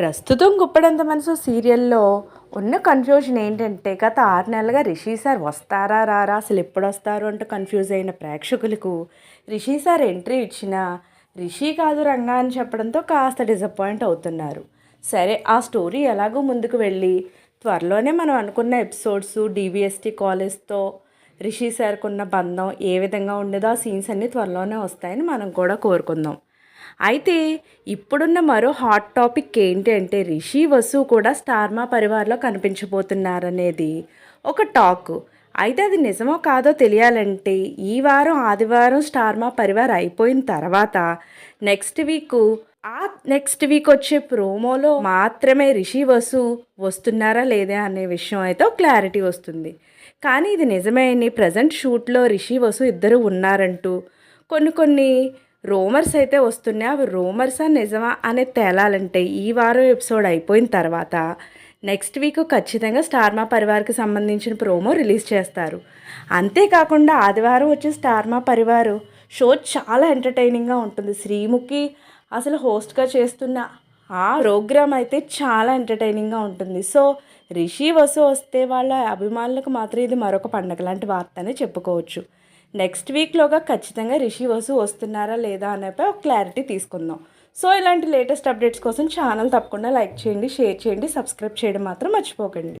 ప్రస్తుతం గుప్పడంత మనసు సీరియల్లో ఉన్న కన్ఫ్యూజన్ ఏంటంటే గత ఆరు నెలలుగా రిషి సార్ వస్తారా రారా అసలు ఎప్పుడు వస్తారు అంటూ కన్ఫ్యూజ్ అయిన ప్రేక్షకులకు రిషి సార్ ఎంట్రీ ఇచ్చిన రిషి కాదు రంగా అని చెప్పడంతో కాస్త డిసప్పాయింట్ అవుతున్నారు. సరే ఆ స్టోరీ ఎలాగో ముందుకు వెళ్ళి త్వరలోనే మనం అనుకున్న ఎపిసోడ్స్ డీబీఎస్టీ కాలేజ్తో రిషి సార్కున్న బంధం ఏ విధంగా ఉండేదో ఆ సీన్స్ అన్నీ త్వరలోనే వస్తాయని మనం కూడా కోరుకుందాం. అయితే ఇప్పుడున్న మరో హాట్ టాపిక్ ఏంటంటే రిషి వసు కూడా స్టార్మా పరివార్లో కనిపించబోతున్నారనేది. ఒక టాక్. అయితే అది నిజమో కాదో తెలియాలంటే ఈ వారం ఆదివారం స్టార్మా పరివార్ అయిపోయిన తర్వాత నెక్స్ట్ వీక్ ఆ నెక్స్ట్ వీక్ వచ్చే ప్రోమోలో మాత్రమే రిషి వసు వస్తున్నారా లేదా అనే విషయం అయితే ఒక క్లారిటీ వస్తుంది. కానీ ఇది నిజమే అని ప్రజెంట్ షూట్లో రిషి వసు ఇద్దరు ఉన్నారంటూ. కొన్ని కొన్ని రూమర్స్ అయితే వస్తున్నాయి. అవి రూమర్సా నిజమా అనే తేలాలంటే ఈ వారం ఎపిసోడ్ అయిపోయిన తర్వాత నెక్స్ట్ వీక్ ఖచ్చితంగా స్టార్మా పరివార్కి సంబంధించిన ప్రోమో రిలీజ్ చేస్తారు. అంతేకాకుండా ఆదివారం వచ్చే స్టార్మా పరివారు షో చాలా ఎంటర్టైనింగ్గా ఉంటుంది. శ్రీముఖి అసలు హోస్ట్గా చేస్తున్న ఆ ప్రోగ్రామ్ అయితే చాలా ఎంటర్టైనింగ్గా ఉంటుంది. సో రిషి వసు వస్తే వాళ్ళ అభిమానులకు మాత్రం ఇది మరొక పండగ లాంటి వార్త అని చెప్పుకోవచ్చు. నెక్స్ట్ వీక్లోగా ఖచ్చితంగా రిషి వసు వస్తున్నారా లేదా అనేపై ఒక క్లారిటీ తీసుకుందాం. సో ఇలాంటి లేటెస్ట్ అప్డేట్స్ కోసం ఛానల్ తప్పకుండా లైక్ చేయండి షేర్ చేయండి సబ్స్క్రైబ్ చేయడం మాత్రం మర్చిపోకండి.